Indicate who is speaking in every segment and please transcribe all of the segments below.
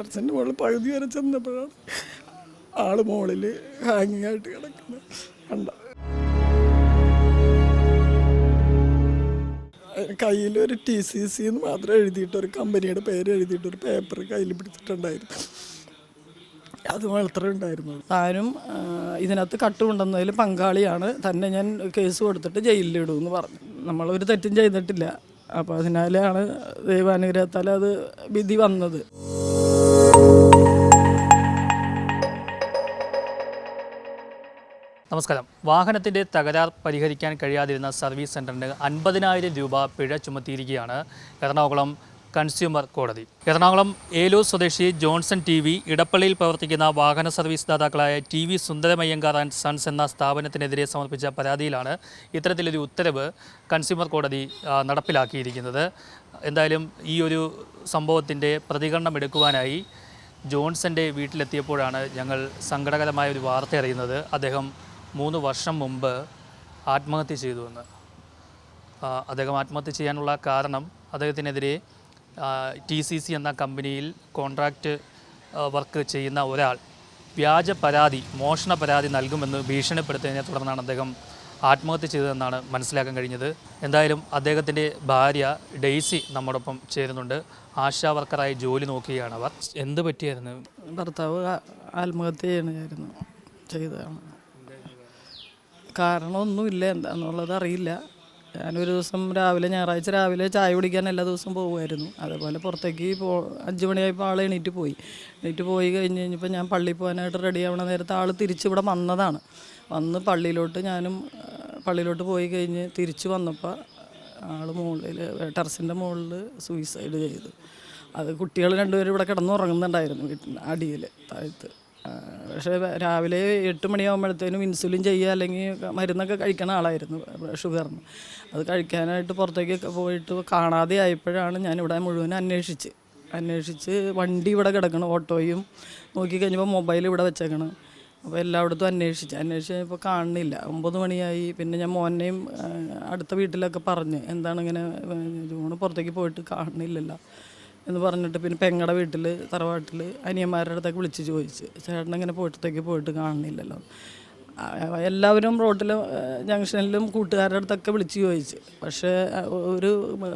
Speaker 1: ടെറസിന്റെ മുകളിൽ പകുതി വരെ ചെന്നപ്പോഴാണ് ആൾ മുകളിൽ ഹാങ്ങിങ് ആയിട്ട് കിടക്കുന്നത് കണ്ട. കയ്യിൽ ഒരു ടി സി സി എന്ന് മാത്രം എഴുതിയിട്ട് ഒരു കമ്പനിയുടെ പേര് എഴുതിയിട്ട് ഒരു പേപ്പർ കയ്യിൽ പിടിച്ചിട്ടുണ്ടായിരുന്നു. അത് മാത്രമേ ഉണ്ടായിരുന്നുള്ളൂ. താനും ഇതിനകത്ത് കട്ടുകൊണ്ടുവന്നതിൽ പങ്കാളിയാണ്. തന്നെ ഞാൻ കേസ് കൊടുത്തിട്ട് ജയിലിലിടുമെന്ന് പറഞ്ഞു. നമ്മളൊരു തെറ്റും ചെയ്തിട്ടില്ല. അപ്പോൾ അതിനാലാണ് ദൈവാനുഗ്രഹത്താൽ അത് വിധി വന്നത്.
Speaker 2: നമസ്കാരം. വാഹനത്തിന്റെ തകരാർ പരിഹരിക്കാൻ കഴിയാതിരുന്ന സർവീസ് സെന്ററിന് അൻപതിനായിരം രൂപ പിഴ ചുമത്തിയിരിക്കുകയാണ് എറണാകുളം കൺസ്യൂമർ കോടതി. എറണാകുളം ഏലൂർ സ്വദേശി ജോൺസൺ ടി വി ഇടപ്പള്ളിയിൽ പ്രവർത്തിക്കുന്ന വാഹന service ദാതാക്കളായ T V Sundaram Iyengar and sons എന്ന സ്ഥാപനത്തിനെതിരെ സമർപ്പിച്ച പരാതിയിലാണ് ഇത്തരത്തിലൊരു ഉത്തരവ് കൺസ്യൂമർ കോടതി നടപ്പിലാക്കിയിരിക്കുന്നത്. എന്തായാലും ഈ ഒരു സംഭവത്തിന്റെ പ്രതികരണം എടുക്കുവാനായി ജോൺസന്റെ വീട്ടിലെത്തിയപ്പോഴാണ് ഞങ്ങൾ സങ്കടകരമായ ഒരു വാർത്ത അറിയുന്നത്. അദ്ദേഹം മൂന്ന് വർഷം മുമ്പ് ആത്മഹത്യ ചെയ്തു എന്ന്. അദ്ദേഹം ആത്മഹത്യ ചെയ്യാനുള്ള കാരണം അദ്ദേഹത്തിനെതിരെ ടി സി സി എന്ന കമ്പനിയിൽ കോൺട്രാക്റ്റ് വർക്ക് ചെയ്യുന്ന ഒരാൾ വ്യാജ പരാതി മോഷണ പരാതി നൽകുമെന്ന് ഭീഷണിപ്പെടുത്തിയതിനെ തുടർന്നാണ് അദ്ദേഹം ആത്മഹത്യ ചെയ്തതെന്നാണ് മനസ്സിലാക്കാൻ കഴിഞ്ഞത്. എന്തായാലും അദ്ദേഹത്തിന്റെ ഭാര്യ ഡെയ്സി നമ്മോടൊപ്പം ചേരുന്നുണ്ട്. ആശാ വർക്കറായി ജോലി നോക്കുകയാണ് അവർ. എന്ത് പറ്റിയായിരുന്നു?
Speaker 1: ഭർത്താവ് ആത്മഹത്യ ചെയ്യണമായിരുന്നു ചെയ്തതാണ്. കാരണമൊന്നുമില്ല. എന്താണെന്നുള്ളത് അറിയില്ല. ഞാനൊരു ദിവസം രാവിലെ ഞായറാഴ്ച രാവിലെ ചായ കുടിക്കാൻ എല്ലാ ദിവസവും പോകുമായിരുന്നു. അതേപോലെ പുറത്തേക്ക് പോ അഞ്ച് മണിയായപ്പോൾ ആൾ എണീറ്റ് പോയി. എണീറ്റ് പോയി കഴിഞ്ഞ് കഴിഞ്ഞപ്പോൾ ഞാൻ പള്ളിയിൽ പോകാനായിട്ട് റെഡി ആവണ നേരത്തെ ആൾ തിരിച്ചിവിടെ വന്നതാണ്. വന്ന് പള്ളിയിലോട്ട് ഞാനും പള്ളിയിലോട്ട് പോയി കഴിഞ്ഞ് തിരിച്ചു വന്നപ്പോൾ ആൾ മുകളിൽ ടെറസിന്റെ മുകളിൽ സൂയിസൈഡ് ചെയ്തു. അത് കുട്ടികൾ രണ്ടുപേരും ഇവിടെ കിടന്നുറങ്ങുന്നുണ്ടായിരുന്നു വീട്ടിൽ അടിയിൽ താഴത്ത്. പക്ഷേ രാവിലെ എട്ട് മണിയാകുമ്പോഴത്തേനും ഇൻസുലിൻ ചെയ്യുക അല്ലെങ്കിൽ മരുന്നൊക്കെ കഴിക്കണ ആളായിരുന്നു ഷുഗറിന്. അത് കഴിക്കാനായിട്ട് പുറത്തേക്കൊക്കെ പോയിട്ട് കാണാതെ ആയപ്പോഴാണ് ഞാൻ ഇവിടെ മുഴുവൻ അന്വേഷിച്ച്. അന്വേഷിച്ച് വണ്ടി ഇവിടെ കിടക്കണം ഓട്ടോയും നോക്കി കഴിഞ്ഞപ്പോൾ മൊബൈൽ ഇവിടെ വെച്ചേക്കണം. അപ്പോൾ എല്ലായിടത്തും അന്വേഷിച്ച്. അന്വേഷിച്ച് ഇപ്പോൾ കാണുന്നില്ല. ഒമ്പത് മണിയായി. പിന്നെ ഞാൻ മോനെയും അടുത്ത വീട്ടിലൊക്കെ പറഞ്ഞ് എന്താണ് ഇങ്ങനെ ജൂണ് പുറത്തേക്ക് പോയിട്ട് കാണുന്നില്ലല്ലോ. എന്ന് പറഞ്ഞിട്ട് പിന്നെ പെങ്ങടെ വീട്ടിൽ തറവാട്ടിൽ അനിയന്മാരുടെ അടുത്തൊക്കെ വിളിച്ച് ചോദിച്ച് ചേട്ടൻ ഇങ്ങനെ പോയിട്ടത്തേക്ക് പോയിട്ട് കാണുന്നില്ലല്ലോ? എല്ലാവരും റോട്ടിൽ ജംഗ്ഷനിലും കൂട്ടുകാരുടെ അടുത്തൊക്കെ വിളിച്ച് ചോദിച്ച്. പക്ഷേ ഒരു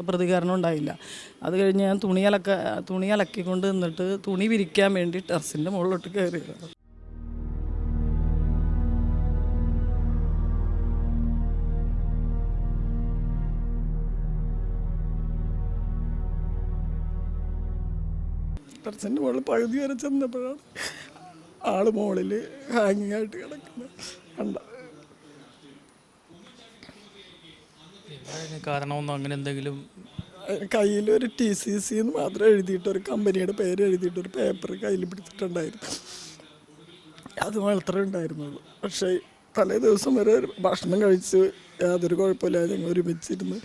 Speaker 1: പ്രതികരണം ഉണ്ടായില്ല. അത് കഴിഞ്ഞ് ഞാൻ തുണി അലക്ക തുണി അലക്കിക്കൊണ്ട് നിന്നിട്ട് തുണി വിരിക്കാൻ വേണ്ടി ടെറസിന്റെ മുകളിലോട്ട് കയറിയതാണ്. ടെറസിന്റെ മുകളിൽ പകുതി വരെ ചെന്നപ്പോഴാണ് ആൾ മുകളിൽ ഹാങ്ങിങ് ആയിട്ട് കിടക്കുന്നത്. കണ്ട?
Speaker 2: കാരണമൊന്നും അങ്ങനെ എന്തെങ്കിലും
Speaker 1: കയ്യിൽ ഒരു ടി സി സി എന്ന് മാത്രം എഴുതിയിട്ട് ഒരു കമ്പനിയുടെ പേര് എഴുതിയിട്ട് ഒരു പേപ്പർ കയ്യിൽ പിടിച്ചിട്ടുണ്ടായിരുന്നു. അത് മാത്രമേ ഉണ്ടായിരുന്നുള്ളൂ. പക്ഷേ തലേ ദിവസം വരെ ഭക്ഷണം കഴിച്ച് യാതൊരു കുഴപ്പമില്ലാതെ ഞങ്ങൾ ഒരുമിച്ചിരുന്ന്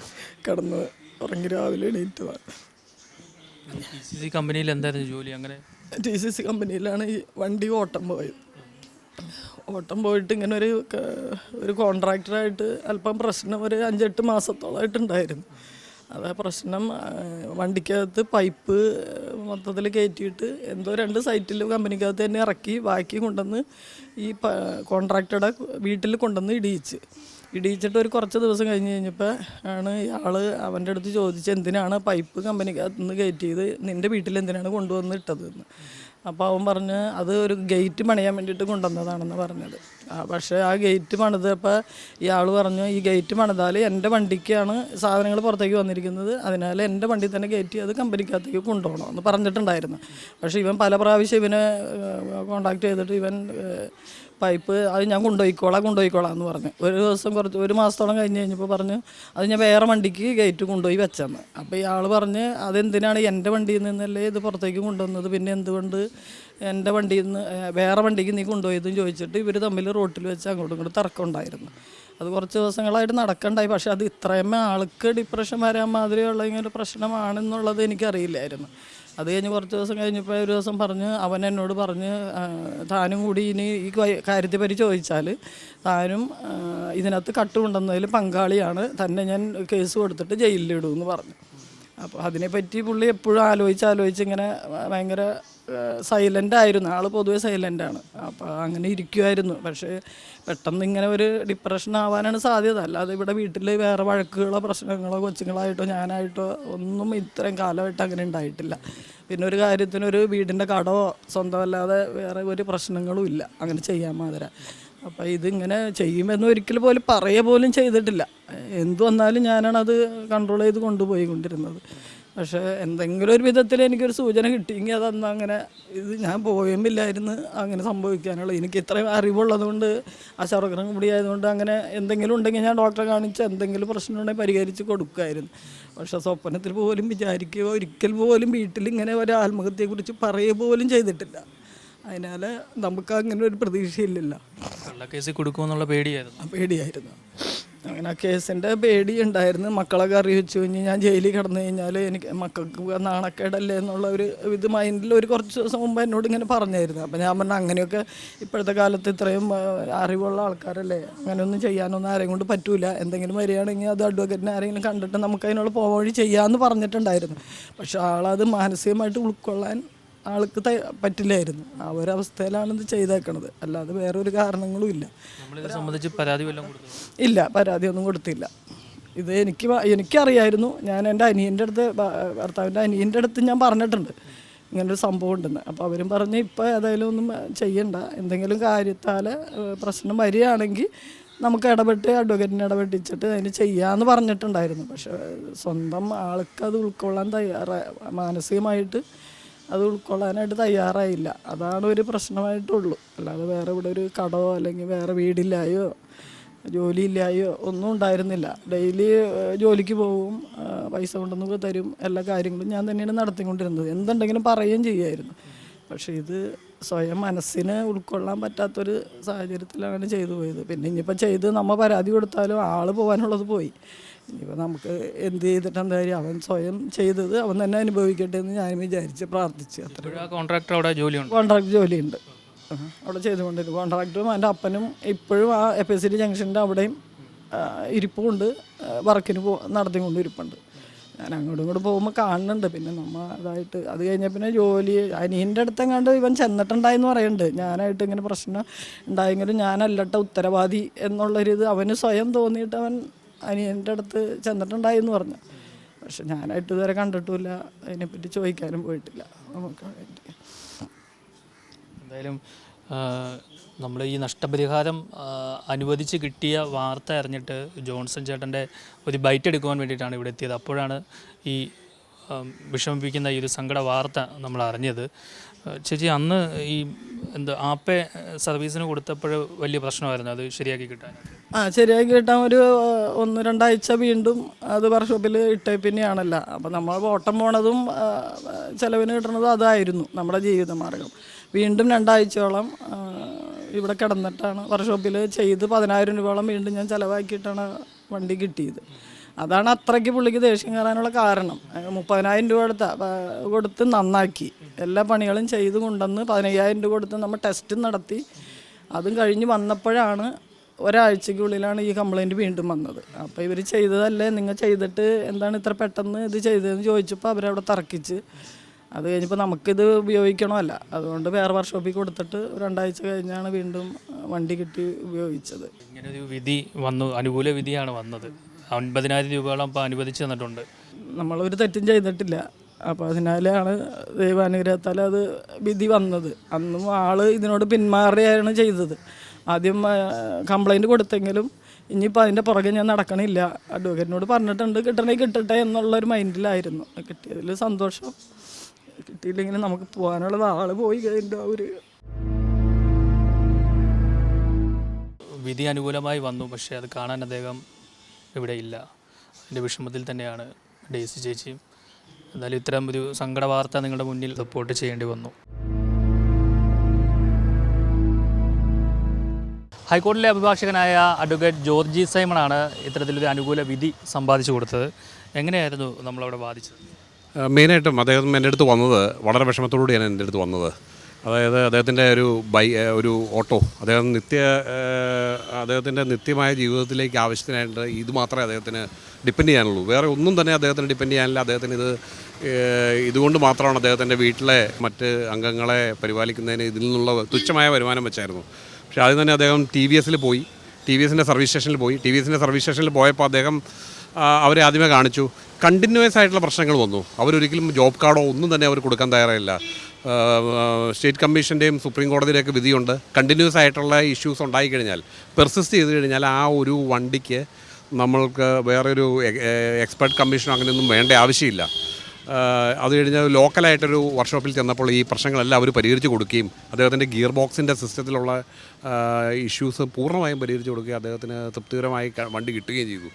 Speaker 1: കിടന്ന് ഉറങ്ങി രാവിലെ എണീറ്റതാണ്.
Speaker 2: സി സി കമ്പനിയിൽ എന്തായിരുന്നു ജോലി? അങ്ങനെ
Speaker 1: ടി സി സി കമ്പനിയിലാണ് ഈ വണ്ടി ഓട്ടം പോയത്. ഓട്ടം പോയിട്ട് ഇങ്ങനെ ഒരു ഒരു കോൺട്രാക്ടറായിട്ട് അല്പം പ്രശ്നം ഒരു അഞ്ചെട്ട് മാസത്തോളമായിട്ടുണ്ടായിരുന്നു അത് പ്രശ്നം വണ്ടിക്കകത്ത് പൈപ്പ് മൊത്തത്തിൽ കയറ്റിയിട്ട് എന്തോ രണ്ട് സൈറ്റിൽ കമ്പനിക്കകത്ത് തന്നെ ഇറക്കി ബാക്കി കൊണ്ടുവന്ന് ഈ കോൺട്രാക്ടറുടെ വീട്ടിൽ കൊണ്ടുവന്ന് ഇടിയിച്ച്. ഇടിയിച്ചിട്ട് ഒരു കുറച്ച് ദിവസം കഴിഞ്ഞ് കഴിഞ്ഞപ്പോൾ ആണ് ഇയാൾ അവന്റെ അടുത്ത് ചോദിച്ചത് എന്തിനാണ് പൈപ്പ് കമ്പനിക്കകത്ത് നിന്ന് കയറ്റിയത് നിന്റെ വീട്ടിൽ എന്തിനാണ് കൊണ്ടുവന്ന് ഇട്ടത് എന്ന്. അപ്പോൾ അവൻ പറഞ്ഞ് അത് ഒരു ഗേറ്റ് പണിയാൻ വേണ്ടിയിട്ട് കൊണ്ടുവന്നതാണെന്ന് പറഞ്ഞത്. പക്ഷേ ആ ഗേറ്റ് പണിതപ്പോൾ ഇയാൾ പറഞ്ഞു ഈ ഗേറ്റ് പണിതാൽ എന്റെ വണ്ടിക്കാണ് സാധനങ്ങൾ പുറത്തേക്ക് വന്നിരിക്കുന്നത് അതിനാൽ എന്റെ വണ്ടി തന്നെ ഗേറ്റ് ചെയ്ത് കമ്പനിക്കകത്തേക്ക് കൊണ്ടുപോകണം എന്ന് പറഞ്ഞിട്ടുണ്ടായിരുന്നു. പക്ഷേ ഇവൻ പല പ്രാവശ്യം ഇവനെ കോണ്ടാക്ട് ചെയ്തിട്ട് ഇവൻ പൈപ്പ് അത് ഞാൻ കൊണ്ടുപോയിക്കോളാം കൊണ്ടുപോയിക്കോളാം എന്ന് പറഞ്ഞു. ഒരു ദിവസം കുറച്ച് ഒരു മാസത്തോളം കഴിഞ്ഞ് കഴിഞ്ഞപ്പോൾ പറഞ്ഞു അത് ഞാൻ വേറെ വണ്ടിക്ക് ഗേറ്റ് കൊണ്ടുപോയി വെച്ചെന്ന്. അപ്പോൾ ഇയാൾ പറഞ്ഞ് അതെന്തിനാണ് എന്റെ വണ്ടിയിൽ നിന്നല്ലേ ഇത് പുറത്തേക്ക് കൊണ്ടുവന്നത്? പിന്നെ എന്തുകൊണ്ട് എന്റെ വണ്ടിയിൽ നിന്ന് വേറെ വണ്ടിക്ക് നീ കൊണ്ടുപോയതെന്ന് ചോദിച്ചിട്ട് ഇവർ തമ്മിൽ റോട്ടിൽ വെച്ച് അങ്ങോട്ടും ഇങ്ങോട്ടും തർക്കം ഉണ്ടായിരുന്നു. അത് കുറച്ച് ദിവസങ്ങളായിട്ട് നടക്കണ്ടായി പക്ഷേ അത് ഇത്രയും ആൾക്ക് ഡിപ്രഷൻ വരാൻ മാതിരിയുള്ള ഇങ്ങനെ പ്രശ്നമാണെന്നുള്ളത് എനിക്കറിയില്ലായിരുന്നു. അത് കഴിഞ്ഞ് കുറച്ച് ദിവസം കഴിഞ്ഞപ്പോൾ ഒരു ദിവസം പറഞ്ഞ് അവൻ എന്നോട് പറഞ്ഞ് താനും കൂടി ഇനി ഈ കാര്യത്തെ പറ്റി ചോദിച്ചാൽ താനും ഇതിനകത്ത് കട്ടുകൊണ്ടുവന്നതിൽ പങ്കാളിയാണ് തന്നെ ഞാൻ കേസ് കൊടുത്തിട്ട് ജയിലിലിടുമെന്ന് പറഞ്ഞു. അപ്പോൾ അതിനെപ്പറ്റി പുള്ളി എപ്പോഴും ആലോചിച്ച് ആലോചിച്ച് ഇങ്ങനെ ഭയങ്കര സൈലന്റ് ആയിരുന്നു. ആൾ പൊതുവെ സൈലന്റ് ആണ്. അപ്പോൾ അങ്ങനെ ഇരിക്കുമായിരുന്നു പക്ഷേ പെട്ടെന്ന് ഇങ്ങനെ ഒരു ഡിപ്രഷൻ ആവാനാണ് സാധ്യത. അല്ലാതെ ഇവിടെ വീട്ടിൽ വേറെ വഴക്കുകളോ പ്രശ്നങ്ങളോ കൊച്ചുങ്ങളായിട്ടോ ഞാനായിട്ടോ ഒന്നും ഇത്രയും കാലമായിട്ട് അങ്ങനെ ഉണ്ടായിട്ടില്ല. പിന്നെ ഒരു കാര്യത്തിനൊരു വീടിന്റെ കടമോ സ്വന്തമല്ലാതെ വേറെ ഒരു പ്രശ്നങ്ങളും ഇല്ല. അങ്ങനെ ചെയ്യാൻ മാതിര. അപ്പോൾ ഇതിങ്ങനെ ചെയ്യുമെന്ന് ഒരിക്കൽ പോലും പറയുക പോലും ചെയ്തിട്ടില്ല. എന്തു വന്നാലും ഞാനാണ് അത് കൺട്രോൾ ചെയ്ത് കൊണ്ടുപോയി കൊണ്ടിരുന്നത് പക്ഷേ എന്തെങ്കിലും ഒരു വിധത്തിൽ എനിക്കൊരു സൂചന കിട്ടിയെങ്കിൽ അതന്ന് അങ്ങനെ ഇത് ഞാൻ പോയുമില്ലായിരുന്നു അങ്ങനെ സംഭവിക്കാനുള്ളത് എനിക്ക് ഇത്രയും അറിവുള്ളത് കൊണ്ട് ആ ശർക്കരം കൂടി ആയതുകൊണ്ട് അങ്ങനെ എന്തെങ്കിലും ഉണ്ടെങ്കിൽ ഞാൻ ഡോക്ടറെ കാണിച്ച് എന്തെങ്കിലും പ്രശ്നം ഉണ്ടെങ്കിൽ പരിഹരിച്ച് കൊടുക്കുമായിരുന്നു. പക്ഷേ സ്വപ്നത്തിൽ പോലും വിചാരിക്കുകയോ ഒരിക്കൽ പോലും വീട്ടിൽ ഇങ്ങനെ ഒരു ആത്മഹത്യയെക്കുറിച്ച് പറയുക പോലും ചെയ്തിട്ടില്ല. അതിനാൽ നമുക്ക് അങ്ങനെ ഒരു പ്രതീക്ഷയില്ലല്ലോ
Speaker 2: കള്ളക്കേസ് കൊടുക്കുമെന്നുള്ള പേടിയായിരുന്നു.
Speaker 1: പേടിയായിരുന്നു. അങ്ങനെ ആ കേസിന്റെ പേടി ഉണ്ടായിരുന്നു. മക്കളൊക്കെ അറിയിച്ചു കഴിഞ്ഞ് ഞാൻ ജയിലിൽ കിടന്നു കഴിഞ്ഞാൽ എനിക്ക് മക്കൾക്ക് നാണക്കേടല്ലേ എന്നുള്ള ഒരു ഇത് മൈൻഡിൽ ഒരു കുറച്ച് ദിവസം മുമ്പ് എന്നോട് ഇങ്ങനെ പറഞ്ഞായിരുന്നു. അപ്പം ഞാൻ പറഞ്ഞു അങ്ങനെയൊക്കെ ഇപ്പോഴത്തെ കാലത്ത് ഇത്രയും അറിവുള്ള ആൾക്കാരല്ലേ? അങ്ങനെയൊന്നും ചെയ്യാനൊന്നും ആരെയും കൊണ്ട് പറ്റൂല. എന്തെങ്കിലും വരികയാണെങ്കിൽ അത് അഡ്വക്കേറ്റിനെ ആരെങ്കിലും കണ്ടിട്ട് നമുക്ക് അതിനുള്ള പോവഴി ചെയ്യാമെന്ന് പറഞ്ഞിട്ടുണ്ടായിരുന്നു. പക്ഷെ ആളത് മാനസികമായിട്ട് ഉൾക്കൊള്ളാൻ ആൾക്ക് പറ്റില്ലായിരുന്നു. ആ ഒരു അവസ്ഥയിലാണ് ഇത് ചെയ്തേക്കണത്. അല്ലാതെ വേറൊരു കാരണങ്ങളും ഇല്ല.
Speaker 2: സംബന്ധിച്ച് പരാതി
Speaker 1: ഇല്ല പരാതി ഒന്നും കൊടുത്തില്ല. ഇത് എനിക്ക് എനിക്കറിയായിരുന്നു. ഞാൻ എന്റെ അനിയന്റെ അടുത്ത് ഭർത്താവിന്റെ അനിയന്റെ അടുത്ത് ഞാൻ പറഞ്ഞിട്ടുണ്ട്. ഇങ്ങനൊരു സംഭവം ഉണ്ടെന്ന്. അപ്പോൾ അവരും പറഞ്ഞ് ഇപ്പോൾ ഏതായാലും ഒന്നും ചെയ്യണ്ട. എന്തെങ്കിലും കാര്യത്താൽ പ്രശ്നം വരികയാണെങ്കിൽ നമുക്ക് ഇടപെട്ട് അഡ്വക്കേറ്റിനെ ഇടപെട്ടിച്ചിട്ട് അതിന് ചെയ്യാമെന്ന് പറഞ്ഞിട്ടുണ്ടായിരുന്നു. പക്ഷേ സ്വന്തം ആൾക്കത് ഉൾക്കൊള്ളാൻ തയ്യാറ മാനസികമായിട്ട് അത് ഉൾക്കൊള്ളാനായിട്ട് തയ്യാറായില്ല. അതാണ് ഒരു പ്രശ്നമായിട്ടുള്ളൂ. അല്ലാതെ വേറെ ഇവിടെ ഒരു കടമോ അല്ലെങ്കിൽ വേറെ വീടില്ലായോ ജോലിയില്ലായോ ഒന്നും ഉണ്ടായിരുന്നില്ല. ഡെയിലി ജോലിക്ക് പോവും പൈസ കൊണ്ടുവന്ന് തരും എല്ലാ കാര്യങ്ങളും ഞാൻ തന്നെയാണ് നടത്തിക്കൊണ്ടിരുന്നത്. എന്തുണ്ടെങ്കിലും പറയുകയും ചെയ്യുമായിരുന്നു. പക്ഷേ ഇത് സ്വയം മനസ്സിന് ഉൾക്കൊള്ളാൻ പറ്റാത്തൊരു സാഹചര്യത്തിലാണ് ചെയ്തു പോയത്. പിന്നെ ഇനിയിപ്പോൾ ചെയ്ത് നമ്മൾ പരാതി കൊടുത്താലും ആൾ പോകാനുള്ളത് പോയി. ഇനിയിപ്പോൾ നമുക്ക് എന്ത് ചെയ്തിട്ടാണ് കാര്യം? അവൻ സ്വയം ചെയ്തത് അവൻ തന്നെ അനുഭവിക്കട്ടെ എന്ന് ഞാൻ വിചാരിച്ച് പ്രാർത്ഥിച്ച് അത്ര
Speaker 2: കോൺട്രാക്ടർ അവിടെ ജോലിയുണ്ട്?
Speaker 1: കോൺട്രാക്ട് ജോലിയുണ്ട്. അവിടെ ചെയ്തുകൊണ്ടിരുന്നു കോൺട്രാക്ടറും എന്റെ അപ്പനും ഇപ്പോഴും ആ എഫ് എസ് സി ജംഗ്ഷന്റെ അവിടെയും ഇരിപ്പുണ്ട് വർക്കിന് പോ നടത്തിക്കൊണ്ട് ഇരിപ്പുണ്ട് ഞാൻ അങ്ങോട്ടും ഇങ്ങോട്ട് പോകുമ്പോൾ കാണുന്നുണ്ട്. പിന്നെ നമ്മൾ അതായിട്ട് അത് കഴിഞ്ഞ പിന്നെ ജോലി അനിയന്റെ അടുത്തെങ്ങാണ്ട് ഇവൻ ചെന്നിട്ടുണ്ടായെന്ന് പറയുന്നുണ്ട് ഞാനായിട്ട് ഇങ്ങനെ പ്രശ്നം ഉണ്ടായെങ്കിലും ഞാനല്ലട്ട ഉത്തരവാദി എന്നുള്ളൊരിത് അവന് സ്വയം തോന്നിയിട്ട് അവൻ അനിയന്റെ അടുത്ത് ചെന്നിട്ടുണ്ടായെന്ന് പറഞ്ഞു. പക്ഷെ ഞാനായിട്ട് ഇതുവരെ കണ്ടിട്ടില്ല അതിനെപ്പറ്റി ചോദിക്കാനും പോയിട്ടില്ല. നമുക്ക് വേണ്ടി.
Speaker 2: എന്തായാലും നമ്മൾ ഈ നഷ്ടപരിഹാരം അനുവദിച്ച് കിട്ടിയ വാർത്ത അറിഞ്ഞിട്ട് ജോൺസൺ ചേട്ടന്റെ ഒരു ബൈറ്റ് എടുക്കുവാൻ വേണ്ടിയിട്ടാണ് ഇവിടെ എത്തിയത്. അപ്പോഴാണ് ഈ വിഷമിപ്പിക്കുന്ന ഈ ഒരു സങ്കട വാർത്ത നമ്മൾ അറിഞ്ഞത്. ചേച്ചി അന്ന് ഈ എന്താ ആപ്പെ സർവീസിന് കൊടുത്തപ്പോൾ വലിയ പ്രശ്നമായിരുന്നു. അത് ശരിയാക്കി കിട്ടാൻ
Speaker 1: ആ ശരിയാക്കി കിട്ടാൻ ഒരു ഒന്ന് രണ്ടാഴ്ച വീണ്ടും അത് വർക്ക്ഷോപ്പിൽ ഇട്ടേ പിന്നെയാണല്ലോ. അപ്പം നമ്മൾ ഓട്ടം പോണതും ചിലവിന് കിട്ടണതും അതായിരുന്നു നമ്മുടെ ജീവിതമാർഗം വീണ്ടും രണ്ടാഴ്ചയോളം ഇവിടെ കിടന്നിട്ടാണ് വർക്ക്ഷോപ്പിൽ ചെയ്ത് പതിനായിരം രൂപയോളം വീണ്ടും ഞാൻ ചിലവാക്കിയിട്ടാണ് വണ്ടി കിട്ടിയത്. അതാണ് അത്രയ്ക്ക് പുള്ളിക്ക് ദേഷ്യം കയറാനുള്ള കാരണം. മുപ്പതിനായിരം രൂപ കൊടുത്ത കൊടുത്ത് നന്നാക്കി. എല്ലാ പണികളും ചെയ്ത് കൊണ്ടുവന്ന് പതിനയ്യായിരം രൂപ കൊടുത്ത് നമ്മൾ ടെസ്റ്റ് നടത്തി. അതും കഴിഞ്ഞ് വന്നപ്പോഴാണ് ഒരാഴ്ചക്കുള്ളിലാണ് ഈ കംപ്ലൈന്റ് വീണ്ടും വന്നത്. അപ്പോൾ ഇവർ ചെയ്തതല്ലേ? നിങ്ങൾ ചെയ്തിട്ട് എന്താണ് ഇത്ര പെട്ടെന്ന് ഇത് ചെയ്തതെന്ന് ചോദിച്ചപ്പോൾ അവരവിടെ തർക്കിച്ച്. അത് കഴിഞ്ഞപ്പോൾ നമുക്കിത് ഉപയോഗിക്കണമല്ല. അതുകൊണ്ട് വേറെ വർക്ക്ഷോപ്പിൽ കൊടുത്തിട്ട് രണ്ടാഴ്ച കഴിഞ്ഞാണ് വീണ്ടും വണ്ടി കിട്ടി ഉപയോഗിച്ചത്.
Speaker 2: ഇങ്ങനൊരു വിധി വന്നു അനുകൂല വിധിയാണ് വന്നത്. ഒൻപതിനായിരം രൂപയോളം അപ്പോൾ അനുവദിച്ച് തന്നിട്ടുണ്ട്.
Speaker 1: നമ്മളൊരു തെറ്റും ചെയ്തിട്ടില്ല. അപ്പോൾ അതിനാലാണ് ദൈവാനുഗ്രഹത്താൽ അത് വിധി വന്നത്. അന്നും ആൾ ഇതിനോട് പിന്മാറിയാണ് ചെയ്തത്. ആദ്യം കംപ്ലൈന്റ് കൊടുത്തെങ്കിലും ഇനിയിപ്പോൾ അതിന്റെ പുറകെ ഞാൻ നടക്കണില്ല. അഡ്വക്കേറ്റിനോട് പറഞ്ഞിട്ടുണ്ട് കിട്ടണേ കിട്ടട്ടെ എന്നുള്ളൊരു മൈൻഡിലായിരുന്നു. കിട്ടിയതിൽ സന്തോഷം. കിട്ടിയില്ലെങ്കിൽ നമുക്ക് പോകാനുള്ളത് ആൾ പോയി കഴിഞ്ഞ ഒരു
Speaker 2: വിധി അനുകൂലമായി വന്നു. പക്ഷേ അത് കാണാൻ അദ്ദേഹം ഇവിടെ ഇല്ല. അതിന്റെ വിഷമത്തിൽ തന്നെയാണ് ഡേസി ചേച്ചിയും. എന്നാലും ഇത്തരം ഒരു സങ്കട വാർത്ത നിങ്ങളുടെ മുന്നിൽ സപ്പോർട്ട് ചെയ്യേണ്ടി വന്നു. ഹൈക്കോടതിയിലെ അഭിഭാഷകനായ അഡ്വക്കേറ്റ് ജോർജി സൈമണാണ് ഇത്തരത്തിലൊരു അനുകൂല വിധി സമ്പാദിച്ചു കൊടുത്തത്. എങ്ങനെയായിരുന്നു നമ്മളവിടെ ബാധിച്ചത്
Speaker 3: മെയിനായിട്ടും അദ്ദേഹം എന്റെ അടുത്ത് വന്നത് വളരെ വിഷമത്തോടുകൂടിയാണ് എന്റെ അടുത്ത് വന്നത്. അതായത് അദ്ദേഹത്തിന്റെ ഒരു ബൈ ഒരു ഓട്ടോ അദ്ദേഹം നിത്യ അദ്ദേഹത്തിന്റെ നിത്യമായ ജീവിതത്തിലേക്ക് ആവശ്യത്തിനായിട്ട് ഇത് മാത്രമേ അദ്ദേഹത്തിന് ഡിപ്പെൻഡ് ചെയ്യാനുള്ളൂ. വേറെ ഒന്നും തന്നെ അദ്ദേഹത്തിന് ഡിപ്പെൻഡ് ചെയ്യാനില്ല. അദ്ദേഹത്തിന് ഇത് ഇതുകൊണ്ട് മാത്രമാണ് അദ്ദേഹത്തിന്റെ വീട്ടിലെ മറ്റ് അംഗങ്ങളെ പരിപാലിക്കുന്നതിന് ഇതിൽ നിന്നുള്ള തുച്ഛമായ വരുമാനം വെച്ചായിരുന്നു. പക്ഷേ ആദ്യം തന്നെ അദ്ദേഹം ടി വി എസിൽ പോയി. ടി വി എസിന്റെ സർവീസ് സ്റ്റേഷനിൽ പോയി. ടി വി എസിന്റെ സർവീസ് സ്റ്റേഷനിൽ പോയപ്പോൾ അദ്ദേഹം അവരെ ആദ്യമേ കാണിച്ചു. കണ്ടിന്യൂസ് ആയിട്ടുള്ള പ്രശ്നങ്ങൾ വന്നു. അവരൊരിക്കലും ജോബ് കാർഡോ ഒന്നും തന്നെ അവർ കൊടുക്കാൻ തയ്യാറായില്ല. സ്റ്റേറ്റ് കമ്മീഷന്റെയും സുപ്രീം കോടതിയുടെയൊക്കെ വിധിയുണ്ട്. കണ്ടിന്യൂസ് ആയിട്ടുള്ള ഇഷ്യൂസ് ഉണ്ടായിക്കഴിഞ്ഞാൽ പെർസിസ്റ്റ് ചെയ്ത് കഴിഞ്ഞാൽ ആ ഒരു വണ്ടിക്ക് നമ്മൾക്ക് വേറൊരു എക്സ്പെർട്ട് കമ്മീഷനോ അങ്ങനെയൊന്നും വേണ്ട ആവശ്യമില്ല. അത് കഴിഞ്ഞാൽ ലോക്കലായിട്ടൊരു വർക്ക്ഷോപ്പിൽ ചെന്നപ്പോൾ ഈ പ്രശ്നങ്ങളെല്ലാം അവർ പരിഹരിച്ച് കൊടുക്കുകയും അദ്ദേഹത്തിന്റെ ഗിയർ ബോക്സിന്റെ സിസ്റ്റത്തിലുള്ള ഇഷ്യൂസ് പൂർണമായും പരിഹരിച്ച് കൊടുക്കുകയും അദ്ദേഹത്തിന് തൃപ്തികരമായി വണ്ടി കിട്ടുകയും ചെയ്തു.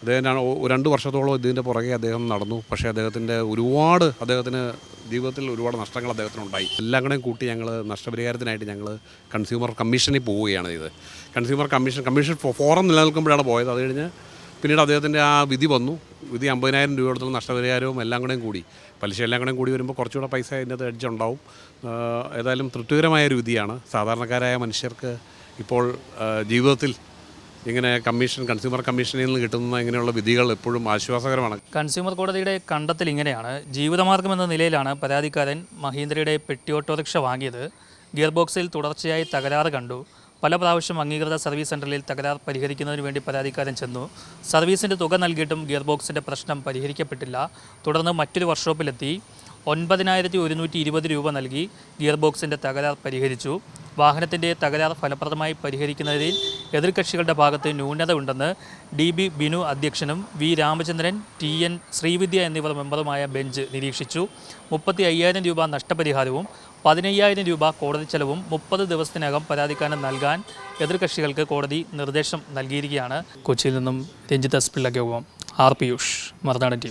Speaker 3: അദ്ദേഹം രണ്ട് വർഷത്തോളം ഇതിന്റെ പുറകെ അദ്ദേഹം നടന്നു. പക്ഷേ അദ്ദേഹത്തിന്റെ ഒരുപാട് അദ്ദേഹത്തിന് ജീവിതത്തിൽ ഒരുപാട് നഷ്ടങ്ങൾ അദ്ദേഹത്തിനുണ്ടായി. എല്ലാം കൂടെയും കൂട്ടി ഞങ്ങൾ നഷ്ടപരിഹാരത്തിനായിട്ട് ഞങ്ങൾ കൺസ്യൂമർ കമ്മീഷനിൽ പോവുകയാണ് ചെയ്തത്. കൺസ്യൂമർ കമ്മീഷൻ കമ്മീഷൻ ഫോറം നിലനിൽക്കുമ്പോഴാണ് പോയത്. അത് കഴിഞ്ഞ് പിന്നീട് അദ്ദേഹത്തിന്റെ ആ വിധി വന്നു. വിധി അമ്പതിനായിരം രൂപയോടത്തുള്ള നഷ്ടപരിഹാരവും എല്ലാം കൂടെയും കൂടി. പലിശ എല്ലാം കൂടെയും കൂടി വരുമ്പോൾ കുറച്ചുകൂടെ പൈസ അതിന്റെ അത് എഡ്ജ് ഉണ്ടാവും. ആ, ഏതായാലും തൃപ്തികരമായ ഒരു വിധിയാണ്. സാധാരണക്കാരായ മനുഷ്യർക്ക് ഇപ്പോൾ ജീവിതത്തിൽ ഇങ്ങനെ കമ്മീഷൻ കൺസ്യൂമർ കമ്മീഷനിൽ നിന്ന് കിട്ടുന്ന ഇങ്ങനെയുള്ള വിധികൾ എപ്പോഴും ആശ്വാസകരമാണ്.
Speaker 2: കൺസ്യൂമർ കോടതിയുടെ കണ്ടെത്തൽ ഇങ്ങനെയാണ്. ജീവിതമാർഗം എന്ന നിലയിലാണ് പരാതിക്കാരൻ മഹീന്ദ്രയുടെ പെട്ടി ഓട്ടോറിക്ഷ വാങ്ങിയത്. ഗിയർ ബോക്സിൽ തുടർച്ചയായി തകരാറ് കണ്ടു. പല പ്രാവശ്യം അംഗീകൃത സർവീസ് സെന്ററിൽ തകരാർ പരിഹരിക്കുന്നതിന് വേണ്ടി പരാതിക്കാരൻ ചെന്നു. സർവീസിന്റെ തുക നൽകിയിട്ടും ഗിയർ ബോക്സിന്റെ പ്രശ്നം പരിഹരിക്കപ്പെട്ടില്ല. തുടർന്ന് മറ്റൊരു വർക്ക്ഷോപ്പിലെത്തി. ഒൻപതിനായിരത്തി ഒരുന്നൂറ്റി ഇരുപത് രൂപ നൽകി ഗിയർ ബോക്സിന്റെ തകരാർ പരിഹരിച്ചു. വാഹനത്തിന്റെ തകരാർ ഫലപ്രദമായി പരിഹരിക്കുന്നതിൽ എതിർകക്ഷികളുടെ ഭാഗത്ത് ന്യൂനത ഉണ്ടെന്ന് ഡി ബി ബിനു അധ്യക്ഷനും V Ramachandran T N Sreevidya എന്നിവർ മെമ്പറുമായ ബെഞ്ച് നിരീക്ഷിച്ചു. മുപ്പത്തി അയ്യായിരം രൂപ നഷ്ടപരിഹാരവും പതിനയ്യായിരം രൂപ കോടതി ചെലവും മുപ്പത് ദിവസത്തിനകം പരാതിക്കാരന് നൽകാൻ എതിർകക്ഷികൾക്ക് കോടതി നിർദ്ദേശം നൽകിയിരിക്കുകയാണ്. കൊച്ചിയിൽ നിന്നും രഞ്ജിത്ത് എസ് പിള്ളയ്ക്കൊപ്പം ആർ പിയൂഷ് മറുനാടൻ ടി